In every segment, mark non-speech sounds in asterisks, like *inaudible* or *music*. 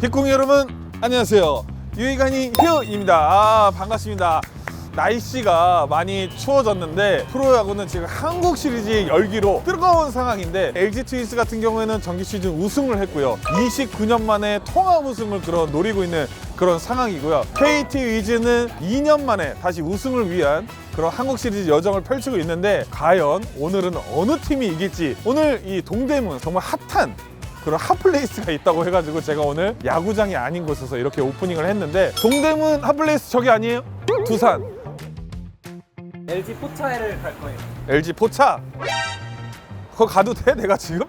빅궁 여러분 안녕하세요. 유이간이 휴입니다. 아 반갑습니다. 날씨가 많이 추워졌는데 프로야구는 지금 한국 시리즈 열기로 뜨거운 상황인데 LG 트윈스 같은 경우에는 정기 시즌 우승을 했고요. 29년 만에 통합 우승을 그런 노리고 있는 그런 상황이고요. KT 위즈는 2년 만에 다시 우승을 위한 그런 한국 시리즈 여정을 펼치고 있는데 과연 오늘은 어느 팀이 이길지 오늘 이 동대문 정말 핫한 그런 핫플레이스가 있다고 해가지고 제가 오늘 야구장이 아닌 곳에서 이렇게 오프닝을 했는데 동대문 핫플레이스 저기 아니에요? 두산 LG 포차에를 갈 거예요. LG 포차 그거 가도 돼? 내가 지금?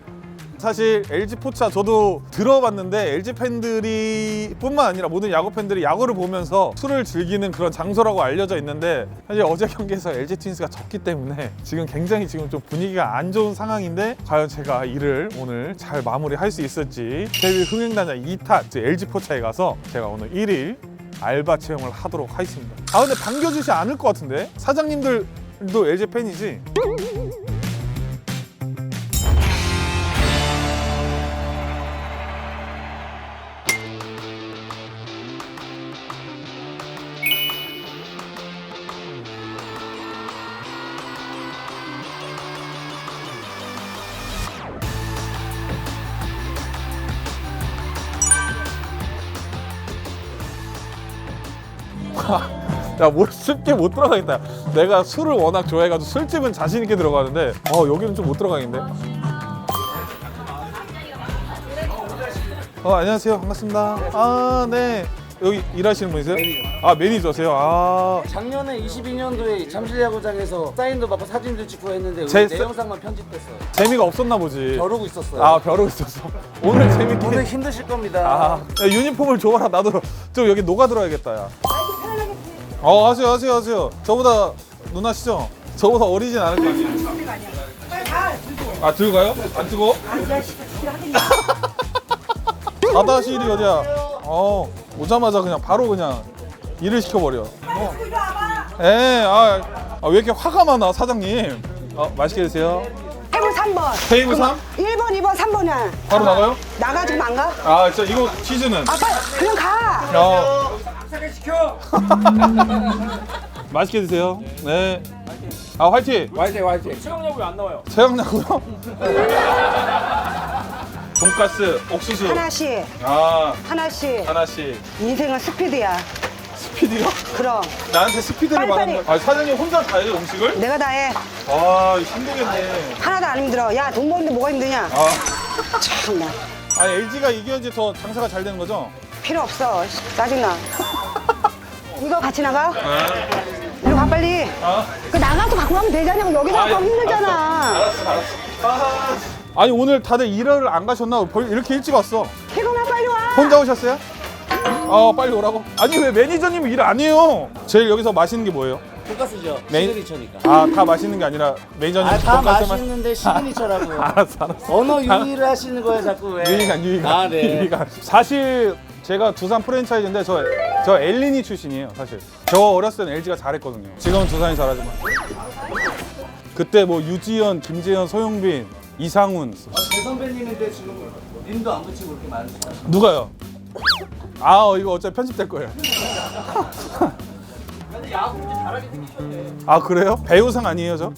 사실 LG 포차 저도 들어봤는데 LG 팬들이 뿐만 아니라 모든 야구 팬들이 야구를 보면서 술을 즐기는 그런 장소라고 알려져 있는데 사실 어제 경기에서 LG 트윈스가 졌기 때문에 지금 굉장히 지금 좀 분위기가 안 좋은 상황인데 과연 제가 이를 오늘 잘 마무리할 수 있을지 데뷔 흥행단장 2타 LG 포차에 가서 제가 오늘 1일 알바 체험을 하도록 하겠습니다. 아 근데 반겨주지 않을 것 같은데 사장님들도 LG 팬이지? 야, 뭐 쉽게 못 들어가겠다. 내가 술을 워낙 좋아해가지고 술집은 자신 있게 들어가는데, 어 여기는 좀 못 들어가겠는데. 어 안녕하세요, 반갑습니다. 아 네. 여기 일하시는 분이세요? 아 매니저세요. 아 작년에 22년도에 잠실 야구장에서 사인도 받고 사진도 찍고 했는데 제내 사- 영상만 편집됐어요. 재미가 없었나 보지. 벼르고 있었어요. 아 벼르고 있었어. 오늘 재밌게. 오늘 힘드실 겁니다. 아 야, 유니폼을 줘봐라 나도 좀 여기 녹아 들어야겠다 야. 어 하세요 하세요 하세요. 저보다 누나시죠? 저보다 어리진 않을 거 아니에요. 아 들고 가요? 안 뜨고? *laughs* 바다실이 어디야? 어 오자마자 그냥 바로 그냥 일을 시켜버려. 어. 에, 아, 아, 왜 이렇게 화가 많아 사장님? 어 맛있게 드세요. 테이블 3번. 테이블 3? 1번, 2번, 3번이야. 바로 나가요? 나가 지금 안 가? 아, 진짜 이거 치즈는. 아, 빨리 그냥 가. 어. *laughs* 맛있게 드세요. 네. 아 화이팅. 화이팅 화이팅. 최강야구 왜안 나와요? 최강야구요? *laughs* 돈가스, 옥수수. 하나씩, 아 하나씩. 하나씩. 인생은 스피드야. 스피드요? 그럼 나한테 스피드를 빨리, 말하는 거. 아 사장님 혼자 다 해요 음식을? 내가 다 해. 아 힘들겠네. 하나도 안 힘들어. 야, 돈 버는데 뭐가 힘드냐? 아, 참나. 아 LG가 이겨야지 더 장사가 잘 되는 거죠? 필요 없어. 짜증나. 이거 같이 나가? 아, 이리 가 빨리. 아. 그 나가서 갖고 가면 되잖아. 여기서 갖고 가면 힘들잖아. 알았어, 알았어. 아, 아니 오늘 다들 일을 안 가셨나? 벌- 이렇게 일찍 왔어. 태근아 빨리 와. 혼자 오셨어요? 어 빨리 오라고. 아니 왜 매니저님 일 안 해요? 제일 여기서 맛있는 게 뭐예요? 돈가스죠. 메인- 시그니처니까. 아 다 맛있는 게 아니라 매니저님 아 다 돈가스만- 맛있는데 시그니처라고요. *laughs* 알았어 알았어. 언어 유희를 하시는 거예요 자꾸 왜? 유희관 유희관. 아 네. *laughs* 유희관. 사실 제가 두산 프랜차이즈인데 저 저 엘리니 출신이에요 사실. 저 어렸을 땐 LG가 잘했거든요. 지금은 두산이 잘하지만. 그때 뭐 유지현, 김재현, 소영빈, 이상훈 제 선배님인데 지금 님도 안 붙이고 이렇게 많으시죠? 누가요? 아 어, 이거 어차피 편집될 거예요. 근데 야구 좀 잘하게 생기셨네. 아 그래요? 배우상 아니에요 저?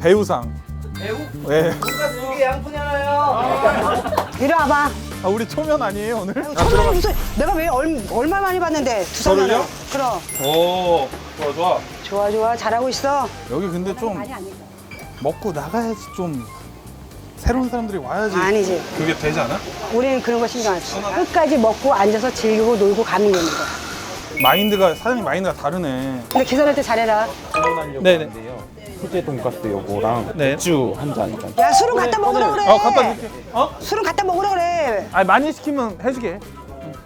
배우상. 배우? 네. 돈가스 두개 양푼이 하나요. 이리 와봐. 아 우리 초면 아니에요 오늘? 처음에 무슨 내가 왜 얼, 얼마 많이 봤는데 두 저를요? 사람을. 그럼. 오 좋아 좋아. 좋아 좋아 잘하고 있어. 여기 근데 좀 먹고 나가야지 좀 새로운 사람들이 와야지. 아니지. 그게 되지 않아? 우리는 그런 거 신경 안 써. 끝까지 먹고 앉아서 즐기고 놀고 되는 거. 마인드가 사장님 마인드가 다르네. 근데 계산할 때 잘해라. 네네. 수제 돈가스 요거랑 네. 맥주 한 잔. 야 술은 갖다 먹으라 그래. 어 갖다 줄게. 어? 술은 갖다 먹으라 그래. 아니 많이 시키면 해주게.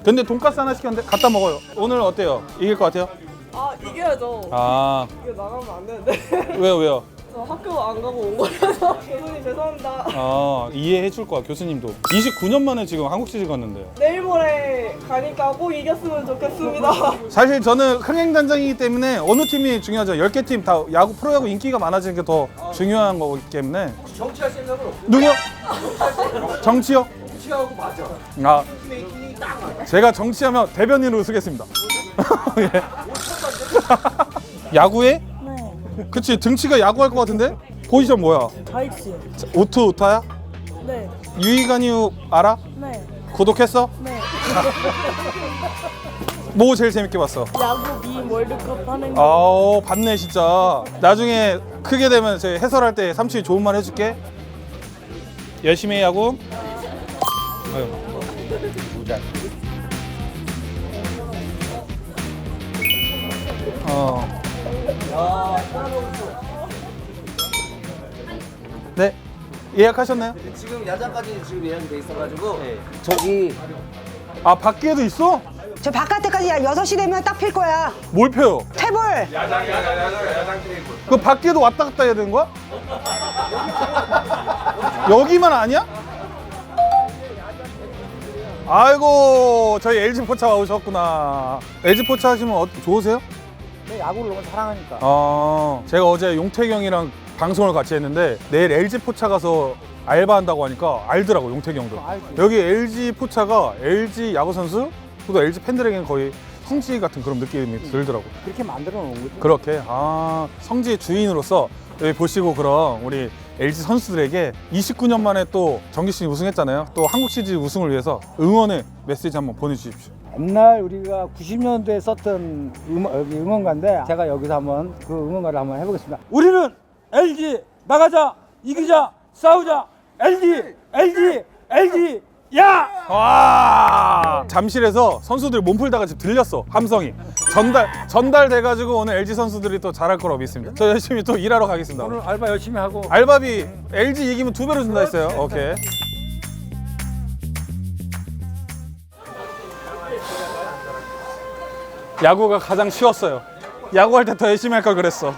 근데 돈가스 하나 시켰는데 갖다 먹어요. 오늘 어때요? 이길 것 같아요? 아 이겨야죠. 아 이거 나가면 안 되는데. 왜요 왜요? 저 학교 안 가고 온 거라서 *laughs* 교수님 죄송합니다. 아 이해해 줄 거야 교수님도. 29년 만에 지금 한국 시즌 갔는데. 내일 모레 가니까 꼭 이겼으면 좋겠습니다. *laughs* 사실 저는 흥행 단장이기 때문에 어느 팀이 중요하죠. 10개 팀 다 야구 프로야구 인기가 많아지는 게 더 중요한 거기 때문에 정치할 생각은 없고 누구요? 정치요? 정치하고 맞아. 아, 제가 정치하면 대변인으로 쓰겠습니다. *laughs* 예. 야구해? 네. 그치 등치가 야구할 것 같은데? 포지션 뭐야? 다이치요. 오투 오타야? 네. 유이간이유 알아? 네. 구독했어? 네. *laughs* 뭐 제일 재밌게 봤어? 야구 미 월드컵 하는 거. 아우 봤네 진짜 나중에 크게 되면 제 해설할 때 삼촌이 좋은 말 해줄게 열심히 해 야구 아유. 어. 네 예약하셨나요? 지금 야장까지 지금 예약이 돼 있어가지고 저기 아 밖에도 있어? 저 바깥에까지 6시 되면 딱 필 거야. 뭘 펴요? 태블. 그 밖에도 왔다 갔다 해야 되는 거야? 여기만 아니야? 아이고 저희 LG 포차 오셨구나. LG 포차 하시면 어, 좋으세요? 야구를 너무 사랑하니까. 아 제가 어제 용태경이랑 방송을 같이 했는데 내일 LG 포차 가서 알바한다고 하니까 알더라고 용태경도. 여기 LG 포차가 LG 야구 선수 또 LG 팬들에게는 거의 성지 같은 그런 느낌이 들더라고. 그렇게 만들어 놓은 거죠. 그렇게 아 성지의 주인으로서 여기 보시고 그럼 우리 LG 선수들에게 29년 만에 또 정기 시즌 우승했잖아요. 또 한국 시리즈 우승을 위해서 응원의 메시지 한번 보내주십시오. 옛날 우리가 90년대에 썼던 음원, 여기 응원가인데 제가 여기서 한번 그 응원가를 한번 해보겠습니다. 우리는 LG 나가자 이기자 싸우자 LG LG LG 야! 와 잠실에서 선수들 몸풀 다가 지금 들렸어 함성이 전달 전달돼가지고 오늘 LG 선수들이 또 잘할 거라고 믿습니다. 저 열심히 또 일하러 가겠습니다. 오늘 알바 열심히 하고 알바비 LG 이기면 두 배로 준다 했어요. 오케이. 야구가 가장 쉬웠어요. 야구할 때 더 열심히 할 걸 그랬어.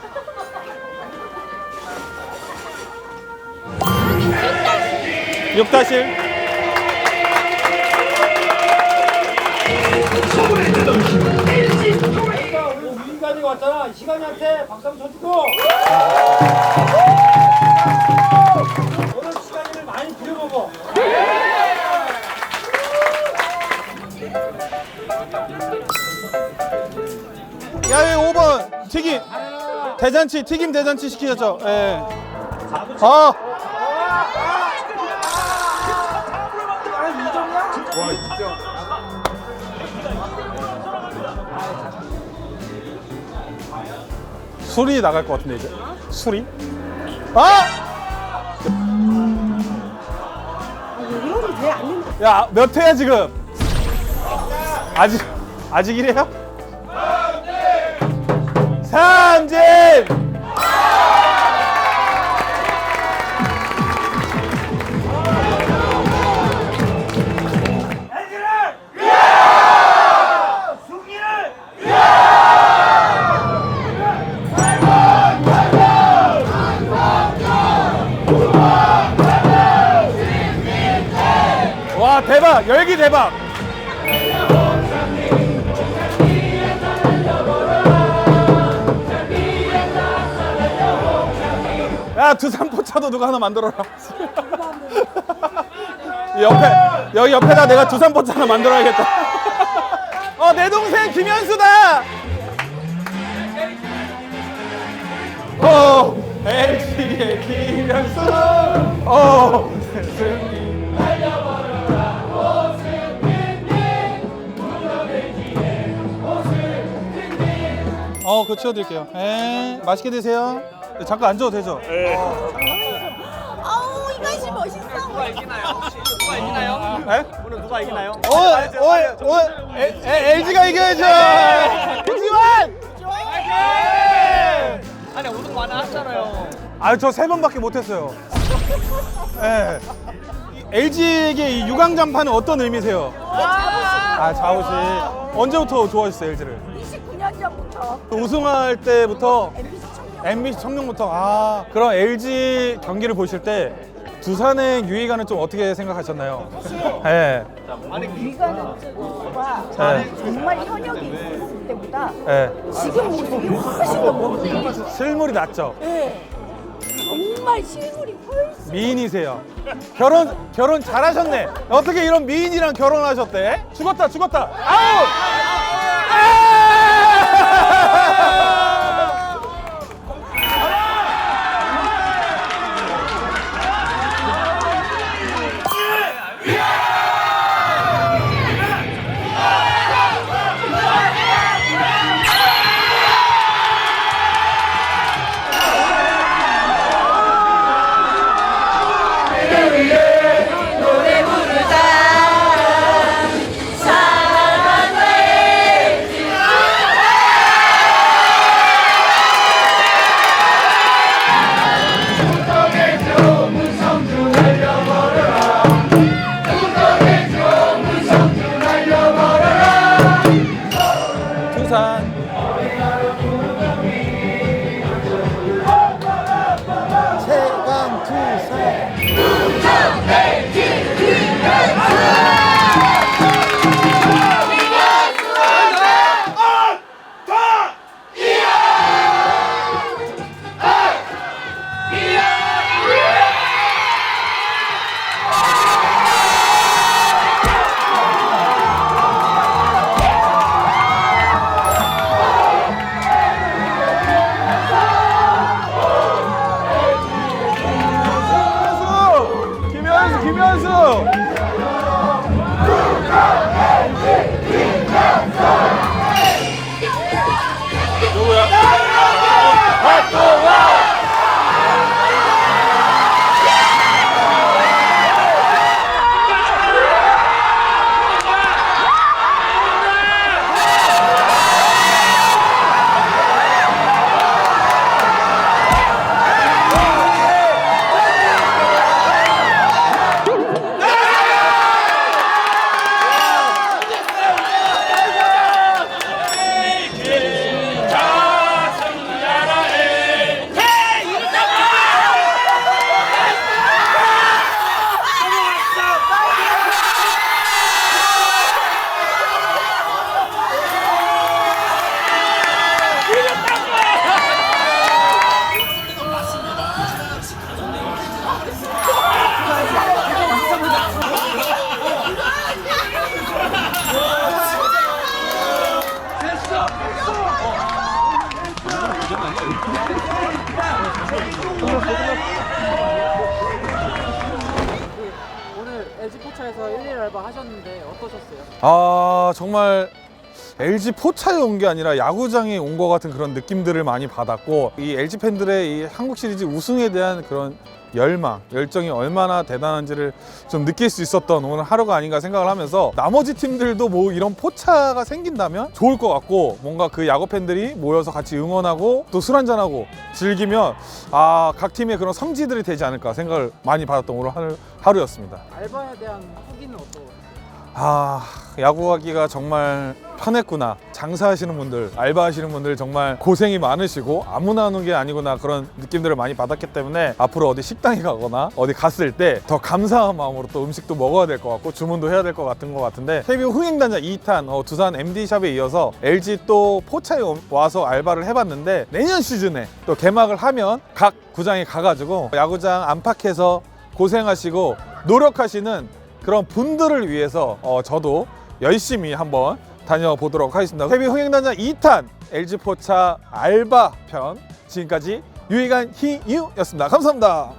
육다실 시간이한테 박수 한번 쳐주고 오늘 시간이를 많이 부려먹어 야외 5번 튀김 대잔치 튀김 대잔치 시키셨죠? 예. 아. 술이 나갈 것 같은데 이제 술이? 아! 이러면 돼안 된다. 야, 몇 회야 지금? 아직 아직 이래요? 삼진! 와 대박 열기 대박 야 두산포차도 누가 하나 만들어라. 이 *laughs* 옆에 여기 옆에다 내가 두산포차 하나 만들어야겠다. 어 내 동생 김현수다! 어. LG의 김현수! 어. 어, 그거 치워드릴게요. 에, 맛있게 드세요. 네, 잠깐 앉아도 되죠? 아우 이것이 멋있어. 누가 이기나요? 누가 이기나요? 에? 오늘 누가 이기나요? 오늘, 오늘, 오늘, 에, 에, LG가 이겨야죠! 김지환! 아니 우승 많이 하셨잖아요. 아, 저 세 번밖에 못했어요. 예. LG에게 이 6강 잔판은 어떤 의미세요? 아, 자우시. 언제부터 좋아하셨어요, LG를? 29년 전부터 우승할 때부터 MBC 청룡부터 아 그럼 LG 경기를 보실 때 두산의 유희관은 좀 어떻게 생각하셨나요? 예. 위가는 모습과 네. 정말 현역이 있을 때보다 예. 지금 모습이 훨씬 더 멋있어요. 실물이 낫죠. 네. 정말 실물이 훨씬 미인이세요. 결혼 결혼 잘하셨네. 어떻게 이런 미인이랑 결혼하셨대? 죽었다 죽었다. 아우! 두 LG 포차에서 1일 알바 하셨는데 어떠셨어요? 아 정말 LG 포차에 온 게 아니라 야구장에 온 것 같은 그런 느낌들을 많이 받았고 이 LG 팬들의 이 한국 시리즈 우승에 대한 그런 열망, 열정이 얼마나 대단한지를 좀 느낄 수 있었던 오늘 하루가 아닌가 생각을 하면서 나머지 팀들도 뭐 이런 포차가 생긴다면 좋을 것 같고 뭔가 그 야구 팬들이 모여서 같이 응원하고 또 술 한잔하고 즐기면 아 각 팀의 그런 성지들이 되지 않을까 생각을 많이 받았던 오늘 하루, 하루였습니다. 알바에 대한 후기는 어떠세요? 아 야구하기가 정말 편했구나. 장사하시는 분들 알바하시는 분들 정말 고생이 많으시고 아무나 하는 게 아니구나 그런 느낌들을 많이 받았기 때문에 앞으로 어디 식당에 가거나 어디 갔을 때 더 감사한 마음으로 또 음식도 먹어야 될 것 같고 주문도 해야 될 것 같은 것 같은데 KBO 흥행단장 2탄 어, 두산 MD샵에 이어서 LG 또 포차에 와서 알바를 해봤는데 내년 시즌에 또 개막을 하면 각 구장에 가가지고 야구장 안팎에서 고생하시고 노력하시는 그런 분들을 위해서 어, 저도 열심히 한번 다녀보도록 하겠습니다. 헤비 흥행단장 2탄 LG 포차 알바 편 지금까지 유희관 희유였습니다. 감사합니다.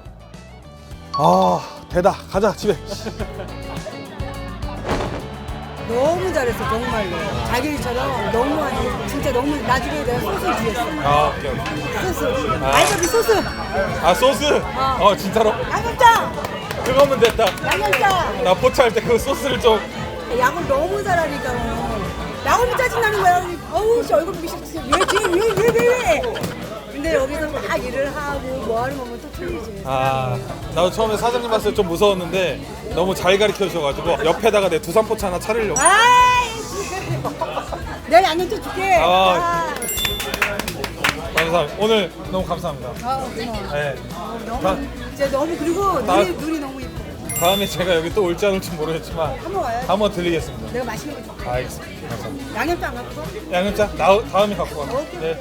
아 대다 가자 집에. *laughs* 너무 잘했어 정말로 자기들처럼 너무 아주 진짜 너무 나중에 내가 소스 주겠어 아 오케이 오케이. 소스. 알바비 소스. 아 소스. 어. 진짜로? 양념장. 그거면 됐다. 양념장. 나 포차 할 때 그 소스를 좀. 야구를 너무 잘하니까. 나오면 짜증나는 거야. 어우 씨 얼굴 미쳤지 왜왜왜 왜 왜, 근데 여기서 막 일을 하고 뭐 하는 거면 또 틀리지. 아 나도 처음에 사장님 봤을 때 좀 무서웠는데 너무 잘 가르쳐 주셔가지고 옆에다가 내 두산 포차 하나 차리려고. 아이씨. 내가 양념장 줄게. 아. 아, 감사합니다. 오늘 너무 감사합니다. 아 고마워 네. 너무 다- 진짜 너무 그리고 다- 눈이, 눈이 너무 이뻐 다음에 제가 여기 또 올지 안 올지 모르겠지만 한번 와요 한번 들리겠습니다. 내가 맛있는 거 줄게 알겠습니다. 감사합니다. 양념장 안 갖고 양념장 나, 다음에 갖고 가. 네.